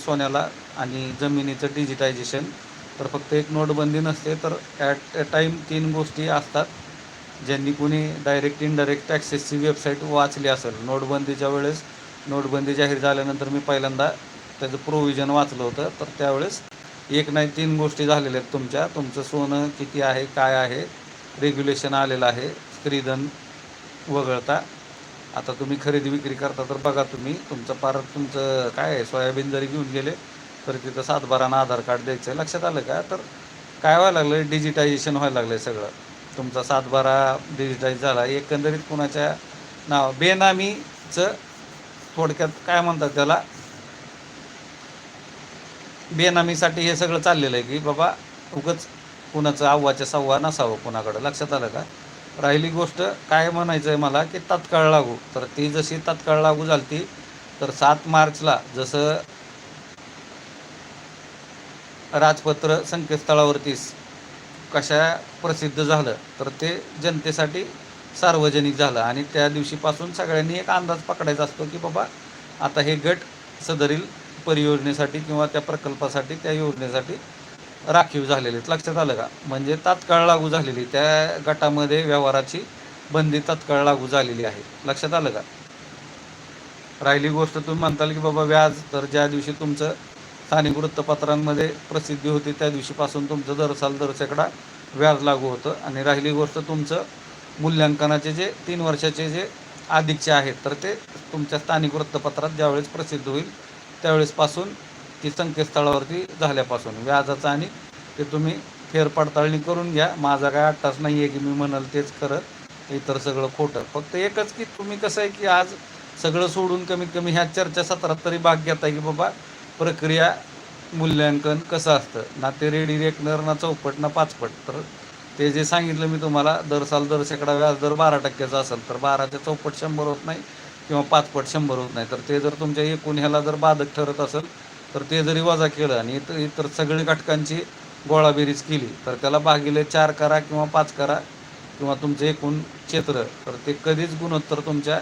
सोन्याला आणि जमिनीचं डिजिटायझेशन तर फक्त एक नोटबंदी नसते तर ॲट अ टाईम तीन गोष्टी असतात ज्यांनी कोणी डायरेक्ट इनडायरेक्ट टॅक्सेसची वेबसाईट वाचली असेल. नोटबंदीच्या वेळेस नोटबंदी जाहीर झाल्यानंतर मी पहिल्यांदा त्याचं प्रोव्हिजन वाचलं होतं. तर त्यावेळेस एक नाही तीन गोष्टी झालेल्या आहेत तुमच्या. तुमचं सोनं किती आहे काय आहे रेग्युलेशन आलेलं आहे स्त्रीधन वगळता. आता तुम्ही खरेदी विक्री करता तर बघा तुम्ही तुमचं पार तुमचं काय आहे सोयाबीन जरी घेऊन गेले तर तिथं सातबारानं आधार कार्ड द्यायचं. आहे लक्षात आलं का? तर काय व्हायला लागलं डिजिटायझेशन व्हायला लागलं आहे सगळं. तुमचा सातबारा डिजिटाईज झाला. एकंदरीत कुणाच्या नाव बेनामीचं थोडक्यात काय म्हणतात त्याला? बेनामीसाठी हे सगळं चाललेलं आहे की बाबा उगच कुणाचं आव्वाच्या सव्वा नसावं कुणाकडं. लक्षात आलं का? राहिली गोष्ट काय म्हणायचं आहे मला की तात्काळ लागू. तर ती जशी तात्काळ लागू झाली तर सात मार्चला जसं राजपत्र संकेतस्थळावरती कशा प्रसिद्ध झालं तर ते जनतेसाठी सार्वजनिक झालं. आणि त्या दिवशीपासून सगळ्यांनी एक अंदाज पकडायचा असतो की बाबा आता हे गट सदरील परियोजनेसाठी किंवा त्या प्रकल्पासाठी त्या योजनेसाठी राखीव झालेले आहेत. लक्षात आलं का? म्हणजे तात्काळ लागू झालेली त्या गटामध्ये व्यवहाराची बंदी तात्काळ लागू झालेली आहे. लक्षात आलं का? राहिली गोष्ट तुम्ही म्हणताल की बाबा व्याज तर ज्या दिवशी तुमचं स्थानिक वृत्तपत्रांमध्ये प्रसिद्धी होती त्या दिवशीपासून तुमचं दर साल दर शेकडा व्याज लागू होतं. आणि राहिली गोष्ट तुमचं मूल्यांकनाचे जे तीन वर्षाचे जे अधिकचे आहेत तर ते तुमच्या स्थानिक वृत्तपत्रात ज्यावेळेस प्रसिद्ध होईल त्यावेळेसपासून ती संकेतस्थळावरती झाल्यापासून व्याजाचं आणि ते तुम्ही फेरपडताळणी करून घ्या. माझा काय अट्टाच नाही आहे की मी म्हणाल तेच खरं इतर सगळं खोटं. फक्त एकच की तुम्ही कसं आहे की आज सगळं सोडून कमीत कमी ह्या चर्चासत्रात तरी भाग घेताय की बाबा प्रक्रिया मूल्यांकन कसं असतं? ना ते रेडी रेकनर ना चौपट ना पाचपट. तर ते जे सांगितलं मी तुम्हाला दर साल दर शेकडा व्याज दर बारा टक्क्याचा असेल तर बाराचे चौपट शंभर होत नाही किंवा पाचपट शंभर होत नाही. तर ते जर तुमच्या एकूण ह्याला जर बाधक ठरत असेल तर ते जरी वजा केलं आणि इतर इतर सगळी घटकांची गोळाबेरीज केली तर त्याला भागिले चार करा किंवा पाच करा किंवा तुमचं एकूण क्षेत्र. तर ते कधीच गुणोत्तर तुमच्या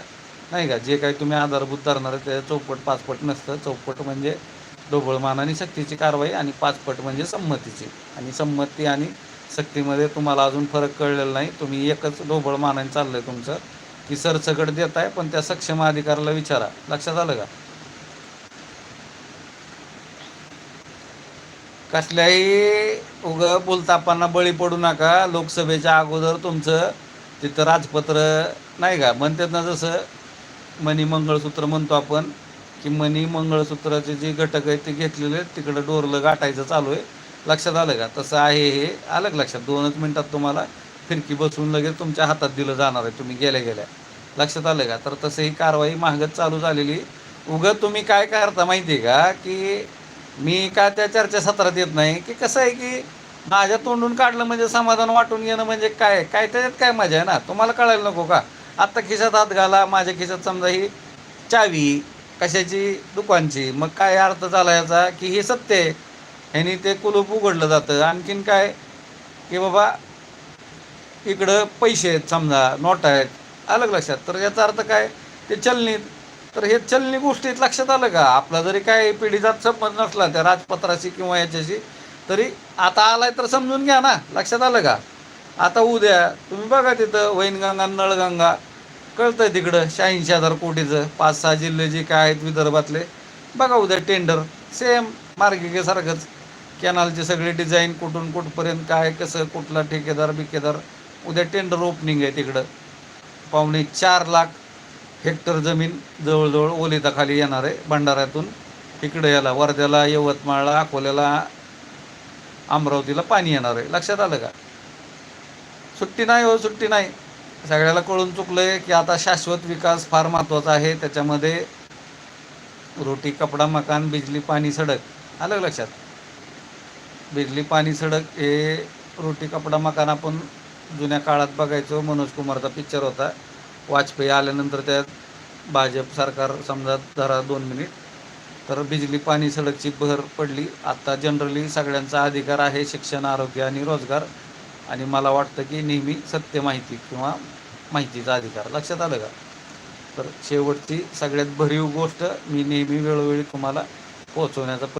नाही का? जे काही तुम्ही आधारभूत धरणार आहे त्या चौपट पाचपट नसतं. चौपट म्हणजे ढोबळमान आणि सक्तीची कारवाई आणि पाचपट म्हणजे संमतीची. आणि संमती आणि सक्तीमध्ये तुम्हाला अजून फरक कळलेला नाही. तुम्ही एकच ढोबळ मानाने चाललं आहे तुमचं. की सरसकट देत आहे पण त्या सक्षम अधिकाराला विचारा. लक्षात आलं का? कसल्याही उग बोलतापांना बळी पडू नका. लोकसभेच्या अगोदर तुमचं तिथं राजपत्र नाही का? म्हणतात ना जसं मणी मंगळसूत्र म्हणतो आपण की मणी मंगळसूत्राचे जे घटक आहेत ते घेतलेले आहेत तिकडं डोरलं गाठायचं चालू आहे. लक्षात आलं का? तसं आहे हे. आलं लक्षात? दोनच मिनटात तुम्हाला फिरकी बसवून लगेच तुमच्या हातात दिलं जाणार आहे. तुम्ही गेल्या गेल्या. लक्षात आलं का? तर तसं ही कारवाई महागत चालू झालेली. उगं तुम्ही काय करता माहिती आहे का? की मी काय त्या चर्चासत्रात येत नाही की कसं आहे की माझ्या तोंडून काढलं म्हणजे समाधान वाटून येणं म्हणजे काय? काय त्याच्यात काय मजा आहे ना? तुम्हाला कळायला नको का? आत्ता खिशात हात घाला माझ्या खिशात समजा ही चावी कशाची? दुकानची. मग काय अर्थ झाला याचा की हे सत्य आहे? ह्यानी ते कुलूप उघडलं जातं. आणखीन काय? की बाबा इकडं पैसे आहेत समजा नोट आहेत. अलग लक्षात? तर याचा अर्थ काय? ते चलनीत तर हे चलनी गोष्टीत लक्षात आलं का? आपला जरी काय पिढीजात संबंध नसला त्या राजपत्राशी किंवा याच्याशी तरी आता आलाय तर समजून घ्या ना. लक्षात आलं का? आता उद्या तुम्ही बघा तिथं वैनगंगा नळगंगा कळतं आहे तिकडं शहाऐंशी हजार कोटीचं पाच सहा जिल्हे जे काय आहेत विदर्भातले. बघा उद्या टेंडर सेम मार्गिकेसारखंच. कॅनलचे सगळे डिझाईन कुठून कुठपर्यंत काय कसं कुठला ठेकेदार बिकेदार उद्या टेंडर ओपनिंग आहे तिकडं. पावणे चार लाख हेक्टर जमीन जवळजवळ ओलिताखाली येणार आहे. भंडाऱ्यातून इकडे याला वर्ध्याला यवतमाळला अकोल्याला अमरावतीला पाणी येणार आहे. लक्षात आलं का? सुट्टी नाही हो सुट्टी नाही. सगळ्याला कळून चुकलं आहे की आता शाश्वत विकास फार महत्त्वाचा आहे. त्याच्यामध्ये रोटी कपडा मकान बिजली पाणी सडक. आलं लक्षात? बिजली पाणी सडक हे रोटी कपडा मकान आपण जुन्या काळात बघायचो. मनोज कुमारचा पिक्चर होता. वाजपेयी आल्यानंतर त्यात भाजप सरकार समजा धरा दोन मिनिट. तर बिजली पाणी सडकची भर पडली. आत्ता जनरली सगळ्यांचा अधिकार आहे शिक्षण आरोग्य आणि रोजगार. आणि मला वाटतं की नेहमी सत्य माहिती किंवा माहितीचा अधिकार लक्षात आलं का? तर शेवटची सगळ्यात भरीव गोष्ट मी नेहमी वेळोवेळी तुम्हाला पोहोचवण्याचा